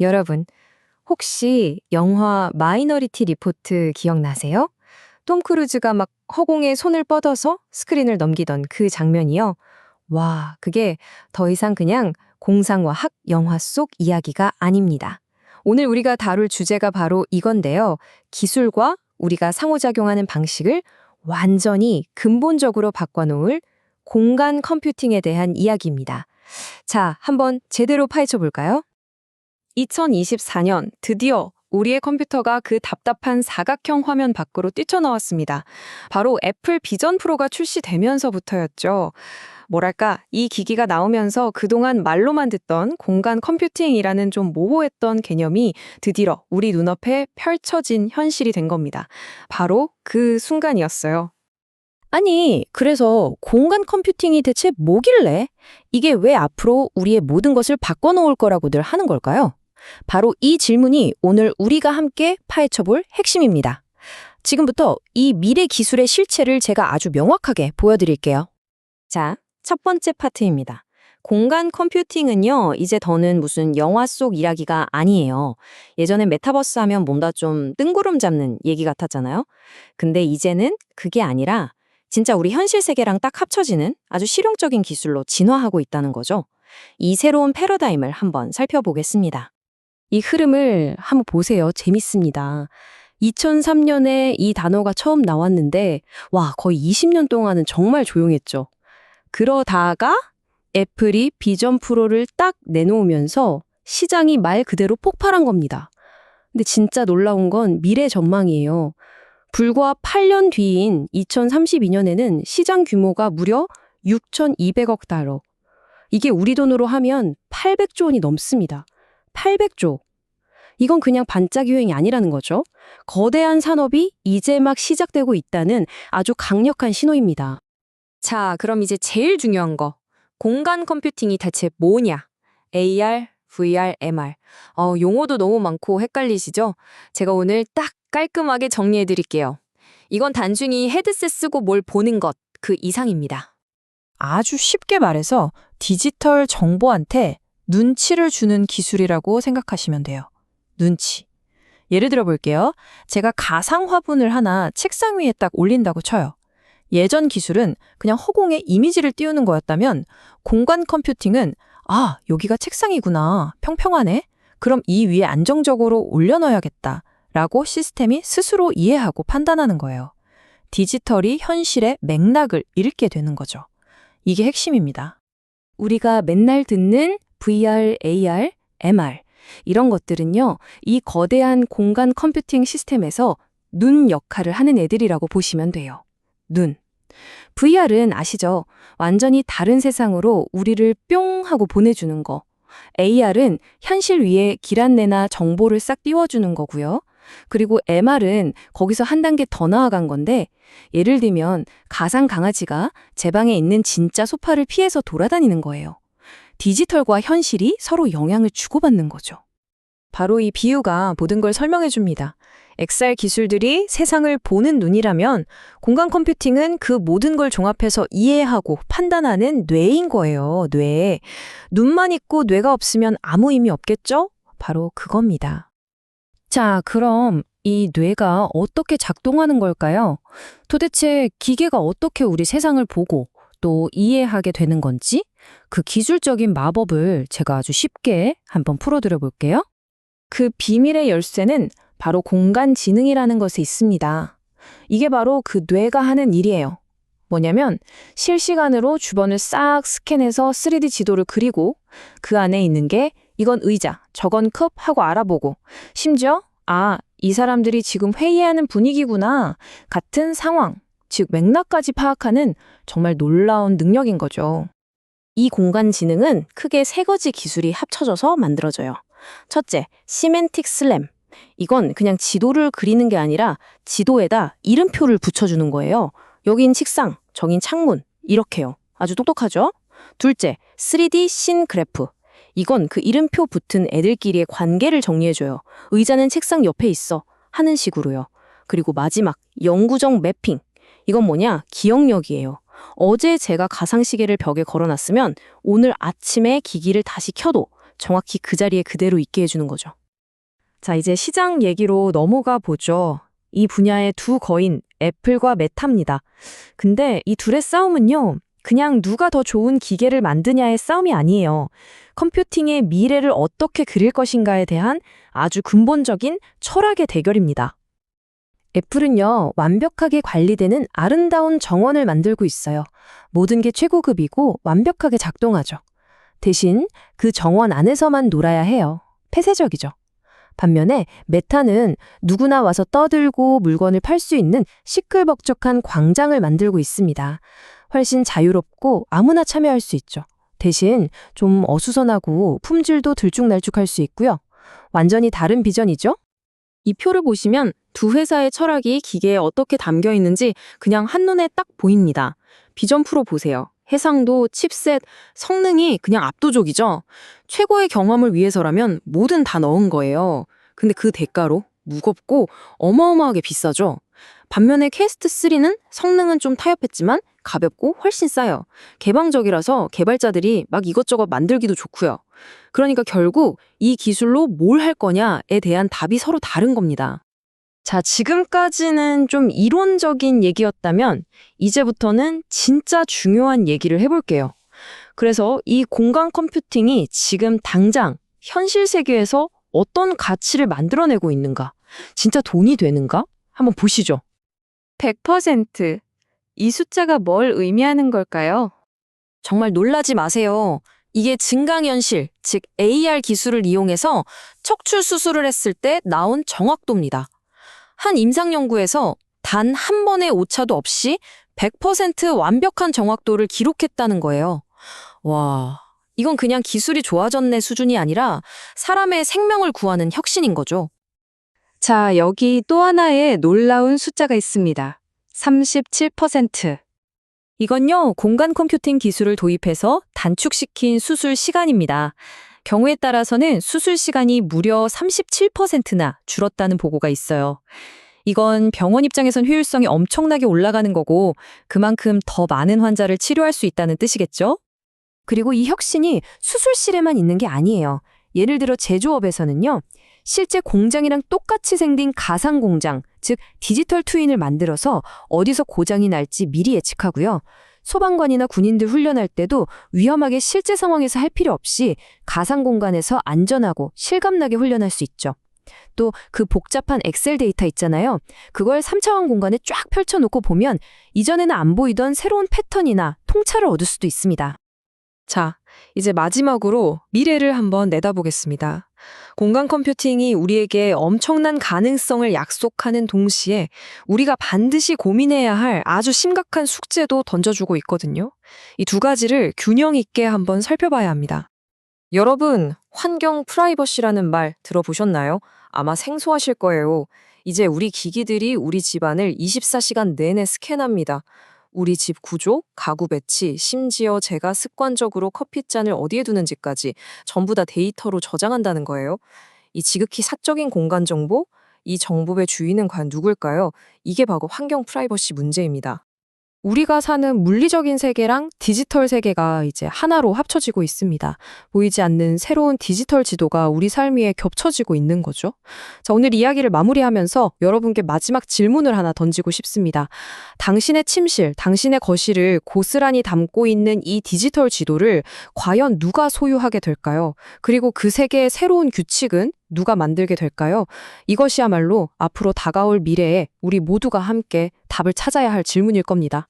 여러분, 혹시 영화 마이너리티 리포트 기억나세요? 톰 크루즈가 막 허공에 손을 뻗어서 스크린을 넘기던 그 장면이요. 와, 그게 더 이상 그냥 공상과 학 영화 속 이야기가 아닙니다. 오늘 우리가 다룰 주제가 바로 이건데요. 기술과 우리가 상호작용하는 방식을 완전히 근본적으로 바꿔놓을 공간 컴퓨팅에 대한 이야기입니다. 자, 한번 제대로 파헤쳐 볼까요? 2024년 드디어 우리의 컴퓨터가 그 답답한 사각형 화면 밖으로 뛰쳐나왔습니다. 바로 애플 비전 프로가 출시되면서부터였죠. 뭐랄까, 이 기기가 나오면서 그동안 말로만 듣던 공간 컴퓨팅이라는 좀 모호했던 개념이 드디어 우리 눈앞에 펼쳐진 현실이 된 겁니다. 바로 그 순간이었어요. 아니, 그래서 공간 컴퓨팅이 대체 뭐길래? 이게 왜 앞으로 우리의 모든 것을 바꿔놓을 거라고들 하는 걸까요? 바로 이 질문이 오늘 우리가 함께 파헤쳐 볼 핵심입니다. 지금부터 이 미래 기술의 실체를 제가 아주 명확하게 보여드릴게요. 자, 첫 번째 파트입니다. 공간 컴퓨팅은요, 이제 더는 무슨 영화 속 이야기가 아니에요. 예전엔 메타버스 하면 뭔가 좀 뜬구름 잡는 얘기 같았잖아요. 근데 이제는 그게 아니라 진짜 우리 현실 세계랑 딱 합쳐지는 아주 실용적인 기술로 진화하고 있다는 거죠. 이 새로운 패러다임을 한번 살펴보겠습니다. 이 흐름을 한번 보세요. 재밌습니다. 2003년에 이 단어가 처음 나왔는데, 와, 거의 20년 동안은 정말 조용했죠. 그러다가 애플이 비전 프로를 딱 내놓으면서 시장이 말 그대로 폭발한 겁니다. 근데 진짜 놀라운 건 미래 전망이에요. 불과 8년 뒤인 2032년에는 시장 규모가 무려 6,200억 달러. 이게 우리 돈으로 하면 800조 원이 넘습니다. 800조. 이건 그냥 반짝 유행이 아니라는 거죠. 거대한 산업이 이제 막 시작되고 있다는 아주 강력한 신호입니다. 자, 그럼 이제 제일 중요한 거. 공간 컴퓨팅이 대체 뭐냐? AR, VR, MR. 어, 용어도 너무 많고 헷갈리시죠? 제가 오늘 딱 깔끔하게 정리해 드릴게요. 이건 단순히 헤드셋 쓰고 뭘 보는 것, 그 이상입니다. 아주 쉽게 말해서 디지털 정보한테 눈치를 주는 기술이라고 생각하시면 돼요. 눈치. 예를 들어 볼게요. 제가 가상 화분을 하나 책상 위에 딱 올린다고 쳐요. 예전 기술은 그냥 허공에 이미지를 띄우는 거였다면 공간 컴퓨팅은 아, 여기가 책상이구나. 평평하네. 그럼 이 위에 안정적으로 올려놔야겠다. 라고 시스템이 스스로 이해하고 판단하는 거예요. 디지털이 현실의 맥락을 읽게 되는 거죠. 이게 핵심입니다. 우리가 맨날 듣는 VR, AR, MR 이런 것들은요. 이 거대한 공간 컴퓨팅 시스템에서 눈 역할을 하는 애들이라고 보시면 돼요. 눈. VR은 아시죠? 완전히 다른 세상으로 우리를 뿅 하고 보내주는 거. AR은 현실 위에 길 안내나 정보를 싹 띄워주는 거고요. 그리고 MR은 거기서 한 단계 더 나아간 건데, 예를 들면 가상 강아지가 제 방에 있는 진짜 소파를 피해서 돌아다니는 거예요. 디지털과 현실이 서로 영향을 주고받는 거죠. 바로 이 비유가 모든 걸 설명해 줍니다. XR 기술들이 세상을 보는 눈이라면 공간 컴퓨팅은 그 모든 걸 종합해서 이해하고 판단하는 뇌인 거예요. 뇌. 눈만 있고 뇌가 없으면 아무 의미 없겠죠? 바로 그겁니다. 자, 그럼 이 뇌가 어떻게 작동하는 걸까요? 도대체 기계가 어떻게 우리 세상을 보고 또 이해하게 되는 건지 그 기술적인 마법을 제가 아주 쉽게 한번 풀어드려 볼게요. 그 비밀의 열쇠는 바로 공간 지능이라는 것에 있습니다. 이게 바로 그 뇌가 하는 일이에요. 뭐냐면 실시간으로 주변을 싹 스캔해서 3D 지도를 그리고 그 안에 있는 게 이건 의자, 저건 컵 하고 알아보고 심지어 아, 이 사람들이 지금 회의하는 분위기구나 같은 상황, 즉 맥락까지 파악하는 정말 놀라운 능력인 거죠. 이 공간 지능은 크게 세 가지 기술이 합쳐져서 만들어져요. 첫째, 시멘틱 슬램. 이건 그냥 지도를 그리는 게 아니라 지도에다 이름표를 붙여주는 거예요. 여긴 책상, 저긴 창문. 이렇게요. 아주 똑똑하죠? 둘째, 3D 신 그래프. 이건 그 이름표 붙은 애들끼리의 관계를 정리해줘요. 의자는 책상 옆에 있어. 하는 식으로요. 그리고 마지막, 영구적 매핑. 이건 뭐냐? 기억력이에요. 어제 제가 가상시계를 벽에 걸어놨으면 오늘 아침에 기기를 다시 켜도 정확히 그 자리에 그대로 있게 해주는 거죠. 자, 이제 시장 얘기로 넘어가 보죠. 이 분야의 두 거인, 애플과 메타입니다. 근데 이 둘의 싸움은요, 그냥 누가 더 좋은 기계를 만드냐의 싸움이 아니에요. 컴퓨팅의 미래를 어떻게 그릴 것인가에 대한 아주 근본적인 철학의 대결입니다. 애플은요, 완벽하게 관리되는 아름다운 정원을 만들고 있어요. 모든 게 최고급이고 완벽하게 작동하죠. 대신 그 정원 안에서만 놀아야 해요. 폐쇄적이죠. 반면에 메타는 누구나 와서 떠들고 물건을 팔 수 있는 시끌벅적한 광장을 만들고 있습니다. 훨씬 자유롭고 아무나 참여할 수 있죠. 대신 좀 어수선하고 품질도 들쭉날쭉할 수 있고요. 완전히 다른 비전이죠? 이 표를 보시면 두 회사의 철학이 기계에 어떻게 담겨 있는지 그냥 한눈에 딱 보입니다. 비전 프로 보세요. 해상도, 칩셋, 성능이 그냥 압도적이죠. 최고의 경험을 위해서라면 뭐든 다 넣은 거예요. 근데 그 대가로 무겁고 어마어마하게 비싸죠. 반면에 퀘스트 3는 성능은 좀 타협했지만 가볍고 훨씬 싸요. 개방적이라서 개발자들이 막 이것저것 만들기도 좋고요. 그러니까 결국 이 기술로 뭘 할 거냐에 대한 답이 서로 다른 겁니다. 자, 지금까지는 좀 이론적인 얘기였다면 이제부터는 진짜 중요한 얘기를 해볼게요. 그래서 이 공간 컴퓨팅이 지금 당장 현실 세계에서 어떤 가치를 만들어내고 있는가? 진짜 돈이 되는가? 한번 보시죠. 100%. 이 숫자가 뭘 의미하는 걸까요? 정말 놀라지 마세요. 이게 증강현실, 즉 AR 기술을 이용해서 척추 수술을 했을 때 나온 정확도입니다. 한 임상연구에서 단 한 번의 오차도 없이 100% 완벽한 정확도를 기록했다는 거예요. 와, 이건 그냥 기술이 좋아졌네 수준이 아니라 사람의 생명을 구하는 혁신인 거죠. 자, 여기 또 하나의 놀라운 숫자가 있습니다. 37%. 이건요, 공간 컴퓨팅 기술을 도입해서 단축시킨 수술 시간입니다. 경우에 따라서는 수술 시간이 무려 37%나 줄었다는 보고가 있어요. 이건 병원 입장에선 효율성이 엄청나게 올라가는 거고 그만큼 더 많은 환자를 치료할 수 있다는 뜻이겠죠? 그리고 이 혁신이 수술실에만 있는 게 아니에요. 예를 들어 제조업에서는요. 실제 공장이랑 똑같이 생긴 가상 공장, 즉 디지털 트윈을 만들어서 어디서 고장이 날지 미리 예측하고요. 소방관이나 군인들 훈련할 때도 위험하게 실제 상황에서 할 필요 없이 가상 공간에서 안전하고 실감나게 훈련할 수 있죠. 또 그 복잡한 엑셀 데이터 있잖아요. 그걸 3차원 공간에 쫙 펼쳐놓고 보면 이전에는 안 보이던 새로운 패턴이나 통찰을 얻을 수도 있습니다. 자, 이제 마지막으로 미래를 한번 내다보겠습니다. 공간 컴퓨팅이 우리에게 엄청난 가능성을 약속하는 동시에 우리가 반드시 고민해야 할 아주 심각한 숙제도 던져주고 있거든요. 이 두 가지를 균형 있게 한번 살펴봐야 합니다. 여러분, 환경 프라이버시라는 말 들어보셨나요? 아마 생소하실 거예요. 이제 우리 기기들이 우리 집안을 24시간 내내 스캔합니다. 우리 집 구조, 가구 배치, 심지어 제가 습관적으로 커피잔을 어디에 두는지까지 전부 다 데이터로 저장한다는 거예요. 이 지극히 사적인 공간 정보, 이 정보의 주인은 과연 누굴까요? 이게 바로 환경 프라이버시 문제입니다. 우리가 사는 물리적인 세계랑 디지털 세계가 이제 하나로 합쳐지고 있습니다. 보이지 않는 새로운 디지털 지도가 우리 삶 위에 겹쳐지고 있는 거죠. 자, 오늘 이야기를 마무리하면서 여러분께 마지막 질문을 하나 던지고 싶습니다. 당신의 침실, 당신의 거실을 고스란히 담고 있는 이 디지털 지도를 과연 누가 소유하게 될까요? 그리고 그 세계의 새로운 규칙은 누가 만들게 될까요? 이것이야말로 앞으로 다가올 미래에 우리 모두가 함께 답을 찾아야 할 질문일 겁니다.